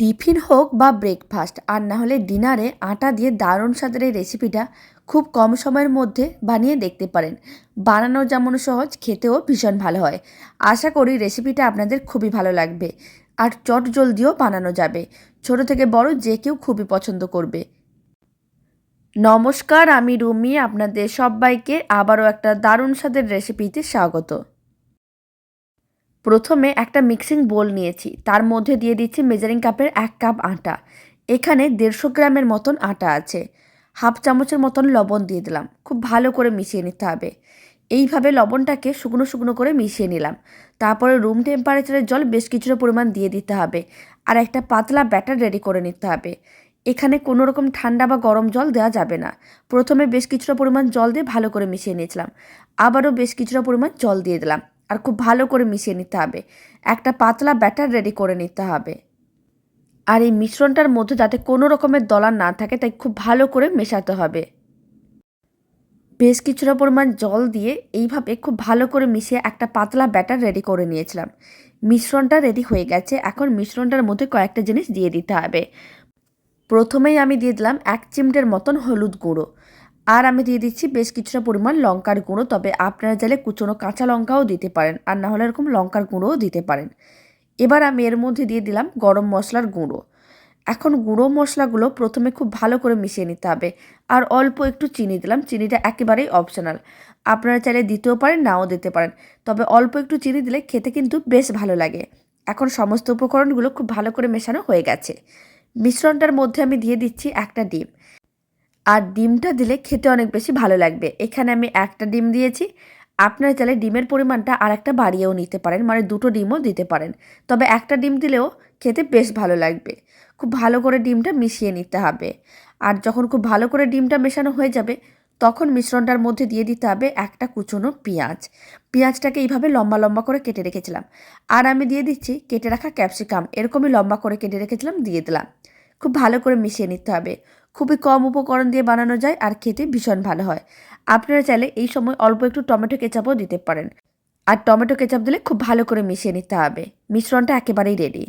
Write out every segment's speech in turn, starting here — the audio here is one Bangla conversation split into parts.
টিফিন হোক বা ব্রেকফাস্ট, আর না হলে ডিনারে আটা দিয়ে দারুণ স্বাদের এই রেসিপিটা খুব কম সময়ের মধ্যে বানিয়ে দেখতে পারেন। বানানো যেমন সহজ, খেতেও ভীষণ ভালো হয়। আশা করি রেসিপিটা আপনাদের খুবই ভালো লাগবে, আর চট জলদিও বানানো যাবে। ছোট থেকে বড় যে কেউ খুবই পছন্দ করবে। নমস্কার, আমি রুমি, আপনাদের সবাইকে আবারও একটা দারুণ স্বাদের রেসিপিতে স্বাগত। প্রথমে একটা মিক্সিং বোল নিয়েছি। তার মধ্যে দিয়ে দিচ্ছি মেজারিং কাপের এক কাপ আটা। এখানে দেড়শো গ্রামের মতন আটা আছে। হাফ চামচের মতন লবণ দিয়ে দিলাম। খুব ভালো করে মিশিয়ে নিতে হবে। এইভাবে লবণটাকে শুকনো শুকনো করে মিশিয়ে নিলাম। তারপরে রুম টেম্পারেচারের জল বেশ কিছুটা পরিমাণ দিয়ে দিতে হবে। আর একটা পাতলা ব্যাটার রেডি করে নিতে হবে। এখানে কোনো রকম ঠান্ডা বা গরম জল দেওয়া যাবে না। প্রথমে বেশ কিছুটা পরিমাণ জল দিয়ে ভালো করে মিশিয়ে নিয়েছিলাম। আবারও বেশ কিছুটা পরিমাণ জল দিয়ে দিলাম। আর খুব ভালো করে মিশিয়ে নিতে হবে। একটা পাতলা ব্যাটার রেডি করে নিতে হবে। আর এই মিশ্রণটার মধ্যে যাতে কোনো রকমের দলা না থাকে, তাই খুব ভালো করে মেশাতে হবে। বেশ কিছুটা পরিমাণ জল দিয়ে এইভাবে খুব ভালো করে মিশিয়ে একটা পাতলা ব্যাটার রেডি করে নিয়েছিলাম। মিশ্রণটা রেডি হয়ে গেছে। এখন মিশ্রণটার মধ্যে কয়েকটা জিনিস দিয়ে দিতে হবে। প্রথমেই আমি দিয়ে দিলাম এক চিমটের মতন হলুদ গুঁড়ো। আর আমি দিয়ে দিচ্ছি বেশ কিছুটা পরিমাণ লঙ্কার গুঁড়ো, তবে আপনারা চাইলে কুচনো কাঁচা লঙ্কাও দিতে পারেন আর না হলে এরকম লঙ্কার গুঁড়োও দিতে পারেন। এবার আমি এর মধ্যে দিয়ে দিলাম গরম মশলার গুঁড়ো। এখন গুঁড়ো মশলাগুলো প্রথমে খুব ভালো করে মিশিয়ে নিতে হবে আর অল্প একটু চিনি দিলাম, চিনিটা একেবারেই অপশনাল আপনারা চাইলে দিতেও পারেন, নাও দিতে পারেন, তবে অল্প একটু চিনি দিলে খেতে কিন্তু বেশ ভালো লাগে। এখন সমস্ত উপকরণগুলো খুব ভালো করে মেশানো হয়ে গেছে। মিশ্রণটার মধ্যে আমি দিয়ে দিচ্ছি একটা ডিম। আর ডিমটা দিলে খেতে অনেক বেশি ভালো লাগবে। এখানে আমি একটা ডিম দিয়েছি। আপনারা চাইলে ডিমের পরিমাণটা আর একটা বাড়িয়েও নিতে পারেন মানে দুটো ডিমও দিতে পারেন। তবে একটা ডিম দিলেও খেতে বেশ ভালো লাগবে। খুব ভালো করে ডিমটা মিশিয়ে নিতে হবে। আর যখন খুব ভালো করে ডিমটা মেশানো হয়ে যাবে, তখন মিশ্রণটার মধ্যে দিয়ে দিতে হবে একটা কুচনো পেঁয়াজ। পেঁয়াজটাকে এইভাবে লম্বা লম্বা করে কেটে রেখেছিলাম। আর আমি দিয়ে দিচ্ছি কেটে রাখা ক্যাপসিকাম। এরকমই লম্বা করে কেটে রেখেছিলাম, দিয়ে দিলাম। খুব ভালো করে মিশিয়ে নিতে হবে। খুবই কম উপকরণ দিয়ে বানানো যায় আর খেতে ভীষণ ভালো হয়। আপনারা চাইলে এই সময় অল্প একটু টমেটো কেচাপও দিতে পারেন। আর টমেটো কেচাপ দিলে খুব ভালো করে মিশিয়ে নিতে হবে। মিশ্রণটা একেবারেই রেডি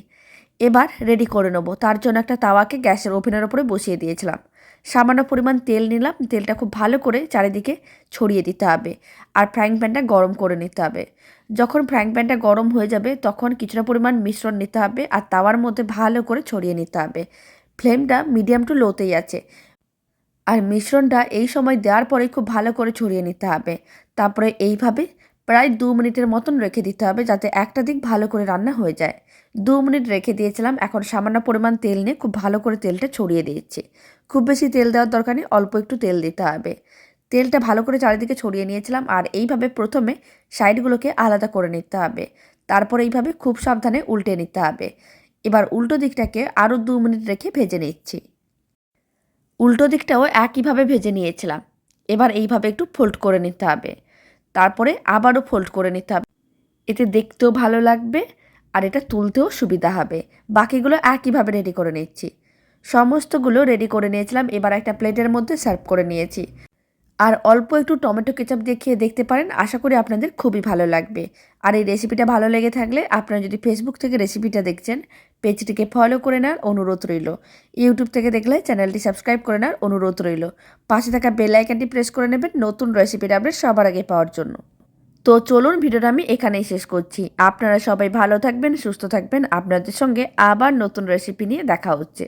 এবার রেডি করে নেব। তার জন্য একটা তাওয়াকে গ্যাসের ওভেনের ওপরে বসিয়ে দিয়েছিলাম। সামান্য পরিমাণ তেল নিলাম। তেলটা খুব ভালো করে চারিদিকে ছড়িয়ে দিতে হবে আর ফ্রাইং প্যানটা গরম করে নিতে হবে। যখন ফ্রাইং প্যানটা গরম হয়ে যাবে তখন কিছুটা পরিমাণ মিশ্রণ নিতে হবে আর তাওয়ার মধ্যে ভালো করে ছড়িয়ে নিতে হবে। ফ্লেমটা মিডিয়াম টু লোতেই আছে। আর মিশ্রণটা এই সময় দেওয়ার পরে খুব ভালো করে ছড়িয়ে নিতে হবে। তারপরে এইভাবে প্রায় দু মিনিটের মতন রেখে দিতে হবে যাতে একটা দিক ভালো করে রান্না হয়ে যায়। দু মিনিট রেখে দিয়েছিলাম, এখন সামান্য পরিমাণ তেল নিয়ে খুব ভালো করে তেলটা ছড়িয়ে দিয়েছি। খুব বেশি তেল দেওয়ার দরকার নেই, অল্প একটু তেল দিতে হবে। তেলটা ভালো করে চারিদিকে ছড়িয়ে নিয়েছিলাম আর এইভাবে প্রথমে সাইডগুলোকে আলাদা করে নিতে হবে। তারপর এইভাবে খুব সাবধানে উল্টে নিতে হবে। এবার উল্টো দিকটাকে আরও দু মিনিট রেখে ভেজে নিচ্ছি। উল্টো দিকটাও একইভাবে ভেজে নিয়েছিলাম। এবার এইভাবে একটু ফোল্ড করে নিতে হবে। তারপরে আবারও ফোল্ড করে নিতে হবে। এতে দেখতেও ভালো লাগবে আর এটা তুলতেও সুবিধা হবে। বাকিগুলো একইভাবে রেডি করে নিচ্ছি। সমস্তগুলো রেডি করে নিয়েছিলাম, এবার একটা প্লেটের মধ্যে সার্ভ করে নিয়েছি। আর অল্প একটু টমেটো কেচাপ দিয়ে খেয়ে দেখতে পারেন, আশা করি আপনাদের খুবই ভালো লাগবে। আর এই রেসিপিটা ভালো লেগে থাকলে আপনারা যদি ফেসবুক থেকে রেসিপিটা দেখছেন, পেজটিকে ফলো করে নেওয়ার অনুরোধ রইল। ইউটিউব থেকে দেখলে চ্যানেলটি সাবস্ক্রাইব করে নেওয়ার অনুরোধ রইল। পাশে থাকা বেল আইকনটি প্রেস করে নেবেন নতুন রেসিপিটা আপডেট সবার আগে পাওয়ার জন্য। তো চলুন ভিডিওটা আমি এখানেই শেষ করছি। আপনারা সবাই ভালো থাকবেন, সুস্থ থাকবেন। আপনাদের সঙ্গে আবার নতুন রেসিপি নিয়ে দেখা হচ্ছে।